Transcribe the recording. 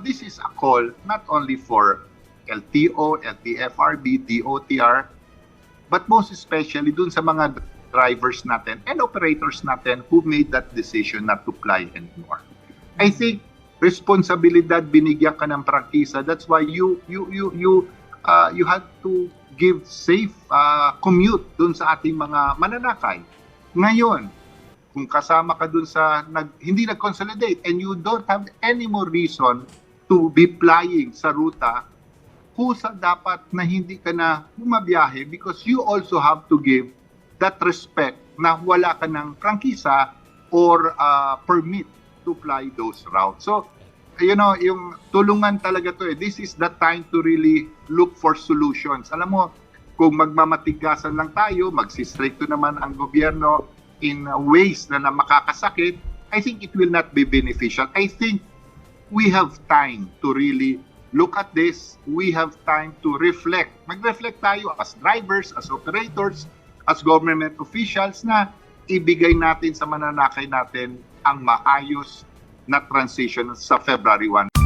this is a call not only for LTO, LTFRB, DOTR, but most especially dun sa mga drivers natin and operators natin who made that decision not to fly anymore. I think responsibilidad binigyan ka ng prangkisa. That's why you you you you uh, you had to give safe uh, commute dun sa ating mga mananakay. Ngayon, kung kasama ka dun sa nag, hindi nag-consolidate and you don't have any more reason to be flying sa ruta, kusa dapat na hindi ka na bumabiyahe because you also have to give that respect na wala ka ng prangkisa or uh, permit to fly those routes. So, you know, yung tulungan talaga to eh. This is the time to really look for solutions. Alam mo, kung magmamatigasan lang tayo, magsistricto naman ang gobyerno in ways na, na makakasakit, I think it will not be beneficial. I think we have time to really look at this. We have time to reflect. Mag-reflect tayo as drivers, as operators, as government officials na ibigay natin sa mananakay natin ang maayos na transition sa February 1.